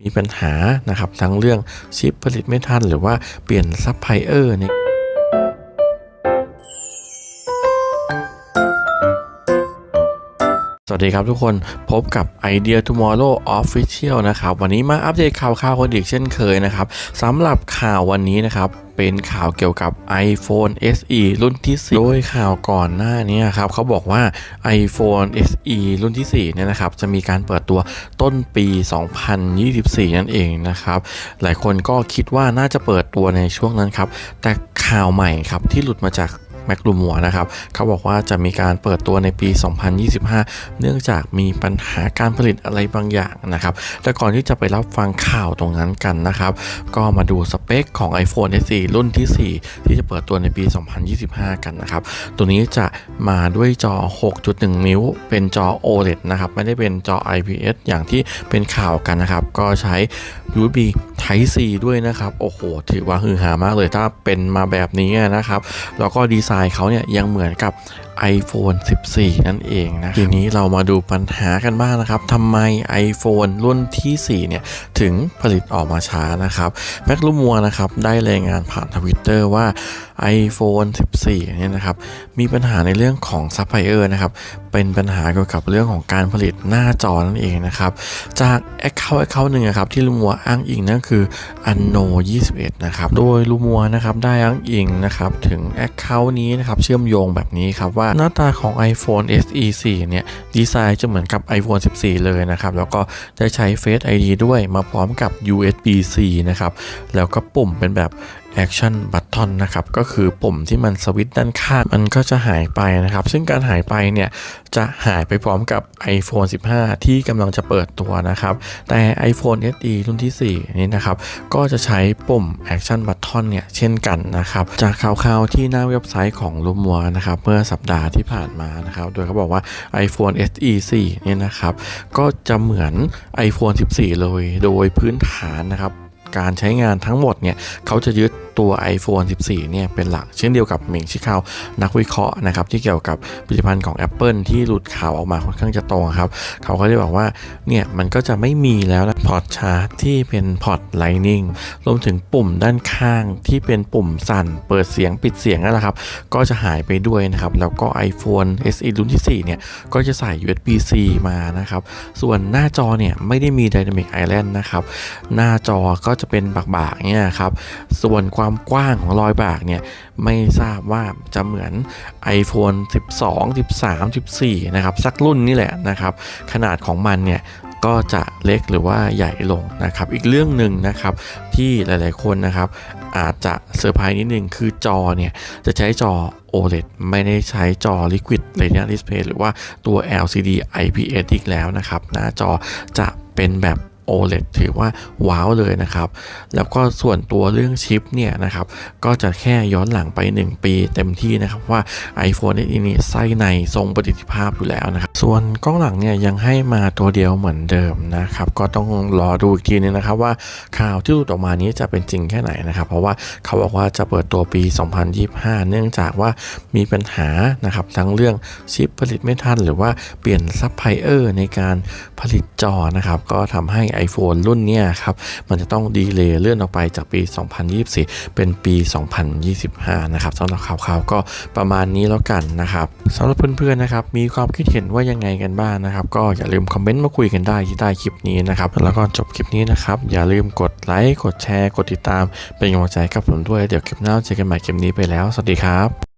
มีปัญหานะครับทั้งเรื่องชิปผลิตไม่ทัน หรือว่าเปลี่ยนซัพพลายเออร์ในสวัสดีครับทุกคนพบกับ Idea Tomorrow Official นะครับ วันนี้มาอัปเดตข่าวข่าวคนอีกเช่นเคยนะครับสำหรับข่าววันนี้นะครับ เป็นข่าวเกี่ยวกับ iPhone SE รุ่นที่ 4 โดยข่าวก่อนหน้านี้ครับเขาบอกว่า iPhone SE รุ่นที่ 4 เนี่ยนะครับจะมีการเปิดตัวต้นปี 2024 นั่นเองนะครับ หลายคนก็คิดว่าน่าจะเปิดตัวในช่วงนั้นครับ แต่ข่าวใหม่ครับที่หลุดมาจาก แมคลูมัวนะครับ เขาบอกว่าจะมีการเปิดตัวในปี 2025 เนื่องจากมีปัญหาการผลิตอะไรบางอย่างนะครับแต่ก่อนที่จะไปรับฟังข่าวตรงนั้นกันนะครับ ก็มาดูสเปคของ iPhone SE รุ่นที่ 4 ที่จะเปิดตัวในปี 2025 กันนะครับ ตัวนี้จะมาด้วยจอ 6.1 นิ้ว เป็นจอ OLED นะครับ ไม่ได้เป็นจอ IPS อย่างที่เป็นข่าวกันนะครับ ก็ใช้ USB Type C ด้วยนะครับ โอ้โห ถือว่าฮือฮามากเลย ถ้าเป็นมาแบบนี้นะครับ แล้วก็ดีไซน์เขาเนี่ยยังเหมือนกับ iPhone 14 นั่นเองนะทีนี้เรามาดูปัญหากันบ้างนะครับทำไม iPhone รุ่นที่ 4 เนี่ย ถึงผลิตออกมาช้านะครับแมคลูมัวนะครับ ได้รายงานผ่านทวิตเตอร์ว่า iPhone 14 เนี่ยนะครับ มีปัญหาในเรื่องของซัพพลายเออร์นะครับ เป็นปัญหาเกี่ยวกับเรื่องของการผลิตหน้าจอนั่นเองนะครับ จาก Account Account หนึ่งนะครับ ที่ลูมัวอ้างอิงนั่นคือ Anno 21 นะครับ โดยลูมัวนะครับ ได้อ้างอิงนะครับ ถึง Account นี้นะครับ เชื่อมโยงแบบนี้ครับว่าหน้าตาของ iPhone SE 4 เนี่ย ดีไซน์จะเหมือนกับ iPhone 14 เลยนะครับ แล้วก็ได้ใช้ Face ID ด้วยมาพร้อมกับ USB-C นะครับ แล้วก็ปุ่มเป็นแบบ Action Button นะครับก็คือปุ่มที่มันสวิตช์ด้านข้างมันก็จะหายไปนะครับ ซึ่งการหายไปเนี่ยจะหายไปพร้อมกับ iPhone 15 ที่กำลังจะเปิดตัวนะครับ แต่ iPhone SE รุ่นที่ 4 นี้นะครับ ก็จะใช้ปุ่ม Action Button เนี่ยเช่นกันนะครับ จากข่าวๆที่หน้าเว็บไซต์ของลูมัวนะครับ เมื่อสัปดาห์ที่ผ่านมานะครับ โดยเขาบอกว่า iPhone SE 4เนี่ยนะครับ ก็จะเหมือน iPhone 14 เลย โดยพื้นฐานนะครับ การใช้งานทั้งหมดเนี่ยเขาจะยึดตัว iPhone 14 เนี่ยเป็นหลัก เช่นเดียวกับเหม่งชิคาวนักวิเคราะห์นะครับที่เกี่ยวกับผลิตภัณฑ์ของ Apple ที่หลุดข่าวออกมาค่อนข้างจะตรงครับ เขาก็ได้บอกว่าเนี่ยมันก็จะไม่มีแล้วนะพอร์ตชาร์จที่เป็นพอร์ต Lightning รวมถึงปุ่มด้านข้างที่เป็นปุ่มสั่น เปิดเสียงปิดเสียงนั่นแหละครับ ก็จะหายไปด้วยนะครับ แล้วก็ iPhone SE รุ่นที่ 4 เนี่ย ก็จะใส่ USB-C มานะครับ ส่วนหน้าจอเนี่ยไม่ได้มี Dynamic Island นะครับ หน้าจอก็จะเป็นบากๆเนี่ยครับ ส่วนความความกว้างของรอยบากเนี่ยไม่ทราบว่าจะเหมือน iPhone 12 13 14 นะครับ สักรุ่นนี่แหละนะครับ ขนาดของมันเนี่ยก็จะเล็กหรือว่าใหญ่ลงนะครับ อีกเรื่องหนึ่งนะครับที่หลายๆคนนะครับ อาจจะเซอร์ไพรส์นิดนึงคือจอเนี่ยจะใช้จอ OLED ไม่ได้ใช้จอ Liquid Retina Display หรือว่าตัว LCD IPS อีกแล้วนะครับ หน้าจอจะเป็นแบบ OLED ถือว่าว้าวเลยนะครับ แล้วก็ส่วนตัวเรื่องชิปเนี่ยนะครับ ก็จะแค่ย้อนหลังไป 1 ปีเต็มที่นะครับว่า iPhone SE นี่ไส้ในทรงประสิทธิภาพอยู่แล้วนะครับ ส่วนกล้องหลังเนี่ยยังให้มาตัวเดียวเหมือนเดิมนะครับ ก็ต้องรอดูอีกทีนึงนะครับว่าข่าวที่หลุดออกมานี้จะเป็นจริงแค่ไหนนะครับ เพราะว่าเขาบอกว่าจะเปิดตัวปี 2025 เนื่องจากว่ามีปัญหานะครับทั้งเรื่องชิปผลิตไม่ทัน หรือว่าเปลี่ยนซัพพลายเออร์ในการผลิตจอนะครับ ก็ทำให้ iPhone รุ่นนี้ครับ มันจะต้องดีเลย์เลื่อนออกไปจากปี 2024 เป็นปี 2025 นะครับสำหรับข่าวๆก็ประมาณนี้แล้วกันนะครับสำหรับเพื่อนๆนะครับมีความคิดเห็นว่ายังไงกันบ้างนะครับ ก็อย่าลืมคอมเมนต์มาคุยกันได้ที่ใต้คลิปนี้นะครับ แล้วก็จบคลิปนี้นะครับ อย่าลืมกดไลค์กดแชร์ กดติดตาม เป็นกำลังใจกับผมด้วยเดี๋ยวคลิปหน้าเจอกันใหม่คลิปนี้ไปแล้ว สวัสดีครับ